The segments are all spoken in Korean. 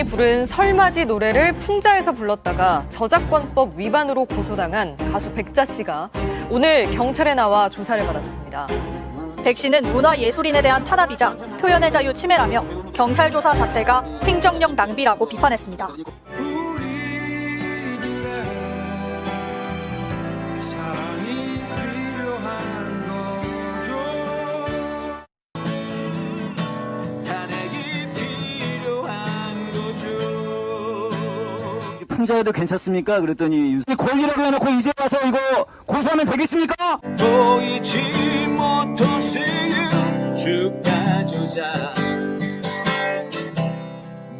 대통령이 부른 설맞이 노래를 풍자해서 불렀다가 저작권법 위반으로 고소당한 가수 백자 씨가 오늘 경찰에 나와 조사를 받았습니다. 백 씨는 문화예술인에 대한 탄압이자 표현의 자유 침해라며 경찰 조사 자체가 행정력 낭비라고 비판했습니다. 풍자해도 괜찮습니까? 그랬더니 윤- 권리라고 해놓고 이제 와서 이거 고소하면 되겠습니까? 보이지 못하세요 주가 조작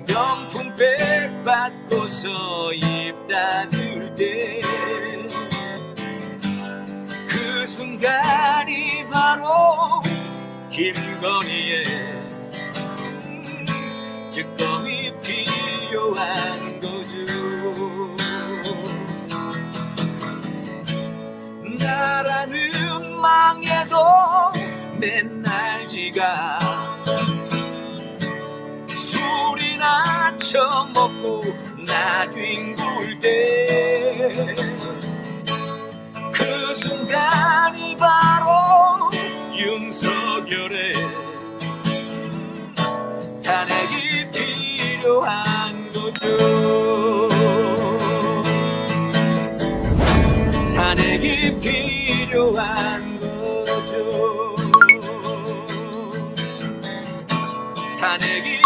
명품백 받고서 입 닫을 때그 순간이 바로 김건희의 특검이 맨날 지가 술이나 처먹고 나 뒹굴 때 그 순간이 바로 윤석열의 탄핵이 필요한 거죠. 탄핵이 필요한 탄핵이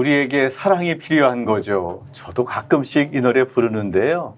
우리에게 사랑이 필요한 거죠. 저도 가끔씩 이 노래 부르는데요.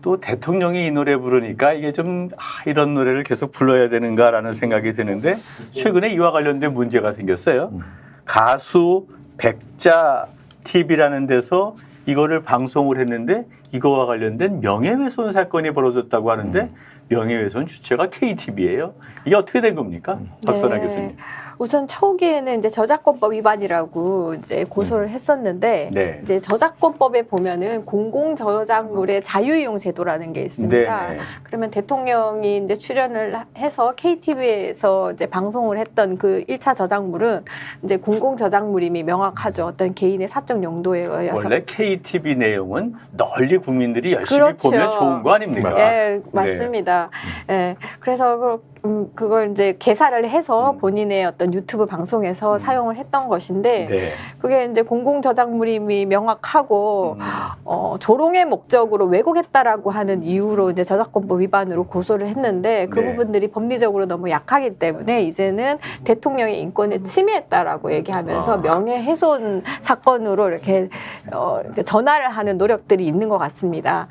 또 대통령이 이 노래 부르니까 이게 좀 아, 이런 노래를 계속 불러야 되는가라는 생각이 드는데 최근에 이와 관련된 문제가 생겼어요. 가수 백자 TV라는 데서 이거를 방송을 했는데 이거와 관련된 명예훼손 사건이 벌어졌다고 하는데 명예훼손 주체가 KTV예요. 이게 어떻게 된 겁니까? 박선아 네. 교수님. 우선 초기에는 이제 저작권법 위반이라고 이제 고소를 했었는데 네. 이제 저작권법에 보면은 공공 저작물의 자유이용 제도라는 게 있습니다. 네. 그러면 대통령이 이제 출연을 해서 KTV에서 이제 방송을 했던 그 1차 저작물은 이제 공공 저작물임이 명확하죠. 어떤 개인의 사적 용도에 의해서 원래 KTV 내용은 널리 국민들이 열심히 그렇죠. 보면 좋은 거 아닙니까? 예, 맞습니다. 예, 그래서 그, 음, 그걸 이제 개사를 해서 음. 본인의 어떤 유튜브 방송에서 음. 사용을 했던 것인데 네. 그게 이제 공공 저작물임이 명확하고 음. 어, 조롱의 목적으로 왜곡했다라고 하는 이유로 이제 저작권법 위반으로 고소를 했는데 그 네. 부분들이 법리적으로 너무 약하기 때문에 이제는 대통령의 인권을 침해했다라고 얘기하면서 아. 명예훼손 사건으로 이렇게, 어, 전화를 하는 노력들이 있는 것 같습니다.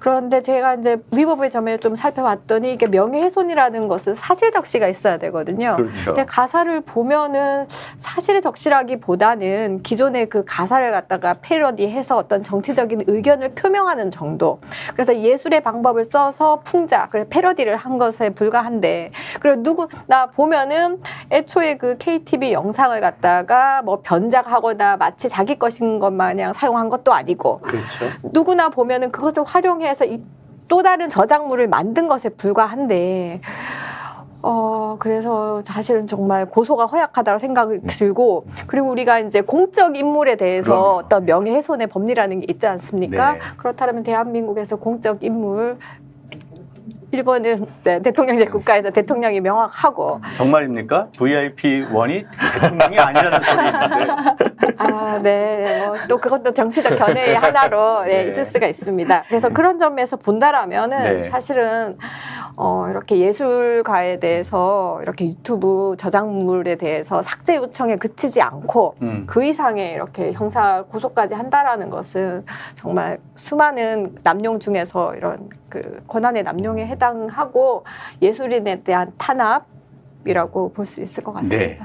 그런데 제가 이제 위법의 점을 좀 살펴봤더니 이게 명예훼손이라는 것을 사실 적시가 있어야 되거든요. 그렇죠. 근데 가사를 보면은 사실의 적시라기보다는 기존의 그 가사를 갖다가 패러디해서 어떤 정치적인 의견을 표명하는 정도. 그래서 예술의 방법을 써서 풍자, 그래서 패러디를 한 것에 불과한데, 그리고 누구 나 보면은 애초에 그 KTV 영상을 갖다가 뭐 변작하거나 마치 자기 것인 것 마냥 사용한 것도 아니고, 그렇죠. 누구나 보면은 그것을 활용해서 이 또 다른 저작물을 만든 것에 불과한데 어 그래서 사실은 정말 고소가 허약하다고 생각이 들고 그리고 우리가 이제 공적 인물에 대해서 그럼요. 어떤 명예훼손의 법리라는 게 있지 않습니까? 네. 그렇다면 대한민국에서 공적 인물 1번은 네, 대통령제 국가에서 대통령이 명확하고 정말입니까? VIP 원이 대통령이 아니라는 소리 있는데. 아, 네. 뭐, 또 그것도 정치적 견해의 하나로 네, 네. 있을 수가 있습니다. 그래서 그런 점에서 본다라면은 네. 사실은 어, 이렇게 예술가에 대해서 이렇게 유튜브 저작물에 대해서 삭제 요청에 그치지 않고 음. 그 이상의 이렇게 형사 고소까지 한다라는 것은 정말 수많은 남용 중에서 이런 그 권한의 남용에 해당하고 예술인에 대한 탄압이라고 볼 수 있을 것 같습니다. 네.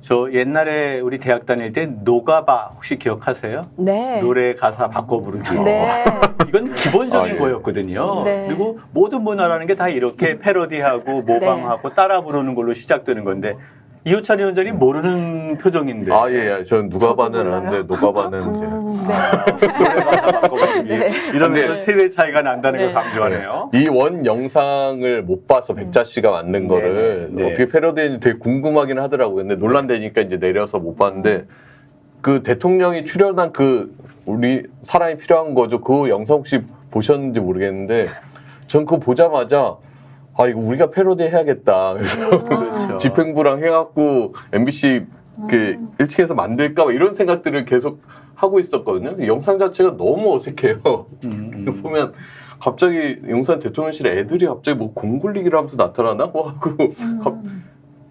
저 옛날에 우리 대학 다닐 때 노가바 혹시 기억하세요? 네. 노래 가사 바꿔 부르기. 네. 이건 기본적인 아, 예. 거였거든요. 네. 그리고 모든 문화라는 게 다 이렇게 패러디하고 모방하고 따라 부르는 걸로 시작되는 건데 이호찬 위원장이 모르는 표정인데. 아, 예, 예. 전 누가 봐는. 아는데, 누가 봐는 이제. 음, 네. 가사 바꿔 부르기. 이러면서 네. 세대 차이가 난다는 네. 걸 강조하네요. 이 원 영상을 못 봐서 백자 씨가 만든 거를 네, 네. 어떻게 패러디했는지 되게 궁금하긴 하더라고요. 근데 논란되니까 이제 내려서 못 봤는데 그 대통령이 출연한 그 우리 사람이 필요한 거죠. 그 영상 혹시 보셨는지 모르겠는데 전 그거 보자마자 아 이거 우리가 패러디 해야겠다. 그래서 그렇죠. 집행부랑 해갖고 MBC 그 1층에서 만들까 봐 이런 생각들을 계속 하고 있었거든요. 영상 자체가 너무 어색해요. 음, 음. 보면 갑자기 용산 대통령실에 애들이 갑자기 뭐 공굴리기를 하면서 나타나나 뭐 하고 갑-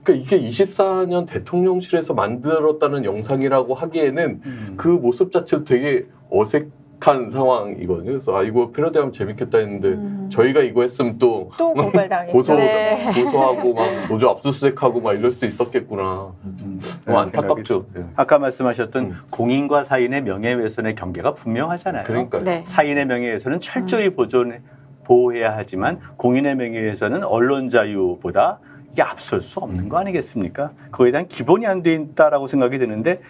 그러니까 이게 24년 대통령실에서 만들었다는 영상이라고 하기에는 음. 그 모습 자체도 되게 어색 한 상황이거든요. 그래서 아 이거 패러디하면 재밌겠다 했는데 음. 저희가 이거 했으면 또 또 고발당했죠. 고소 네. 고소하고 막 노조 압수수색하고 막 이럴 수 있었겠구나. 음, 생각이 안타깝죠. 예. 아까 말씀하셨던 음. 공인과 사인의 명예훼손의 경계가 분명하잖아요. 그러니까 네. 사인의 명예훼손은 철저히 보존 보호해야 하지만 공인의 명예훼손은 언론 자유보다 이게 앞설 수 없는 거 아니겠습니까? 그거에 대한 기본이 안 돼 있다라고 생각이 드는데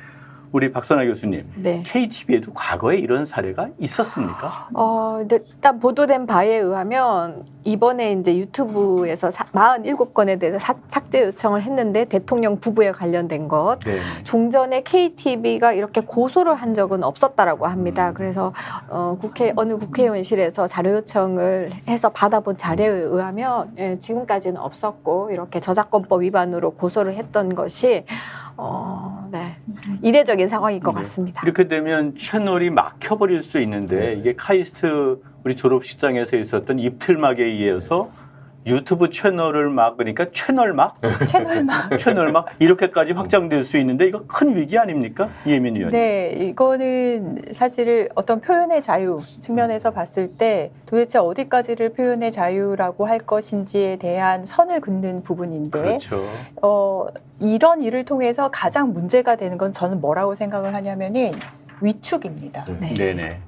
우리 박선아 교수님, 네. KTV에도 과거에 이런 사례가 있었습니까? 어, 일단 보도된 바에 의하면 이번에 이제 유튜브에서 사, 47건에 대해서 사- 삭제 요청을 했는데 대통령 부부에 관련된 것. 네. 종전에 KTV가 이렇게 고소를 한 적은 없었다라고 음. 합니다. 그래서 어, 국회 어느 국회의원실에서 자료 요청을 해서 받아본 자료에 의하면 예, 지금까지는 없었고 이렇게 저작권법 위반으로 고소를 했던 것이 어, 네, 이례적인 상황인 것 네. 같습니다. 이렇게 되면 채널이 막혀버릴 수 있는데 이게 카이스트 우리 졸업식장에서 있었던 입틀막에 의해서 유튜브 채널을 막으니까 채널막, 채널만. 채널막 이렇게까지 확장될 수 있는데 이거 큰 위기 아닙니까? 이혜민 의원님. 네, 이거는 사실 어떤 표현의 자유 측면에서 봤을 때 도대체 어디까지를 표현의 자유라고 할 것인지에 대한 선을 긋는 부분인데 그렇죠. 어, 이런 일을 통해서 가장 문제가 되는 건 저는 뭐라고 생각을 하냐면은 위축입니다. 네. 네네.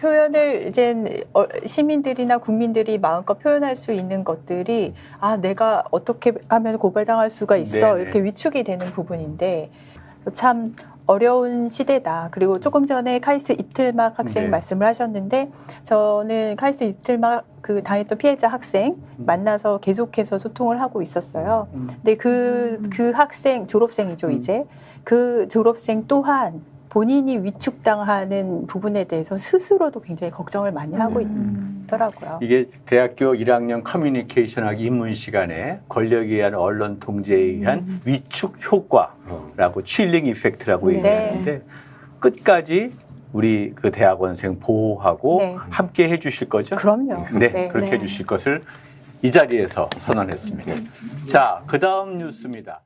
표현을 이제 어, 시민들이나 국민들이 마음껏 표현할 수 있는 것들이 아 내가 어떻게 하면 고발당할 수가 있어 네네. 이렇게 위축이 되는 부분인데 참 어려운 시대다. 그리고 조금 전에 카이스 이틀막 학생 네. 말씀을 하셨는데 저는 카이스 이틀막 그 당했던 피해자 학생 음. 만나서 계속해서 소통을 하고 있었어요. 음. 근데 그, 그 학생, 졸업생이죠, 음. 이제. 그 졸업생 또한 본인이 위축당하는 부분에 대해서 스스로도 굉장히 걱정을 많이 하고 음. 있더라고요. 이게 대학교 1학년 커뮤니케이션학 입문 시간에 권력에 의한 언론 통제에 의한 위축 효과라고 칠링 이펙트라고 네. 얘기하는데 끝까지 우리 그 대학원생 보호하고 네. 함께 해주실 거죠? 그럼요. 네, 네. 그렇게 네. 해주실 것을 이 자리에서 선언했습니다. 자, 그 다음 뉴스입니다.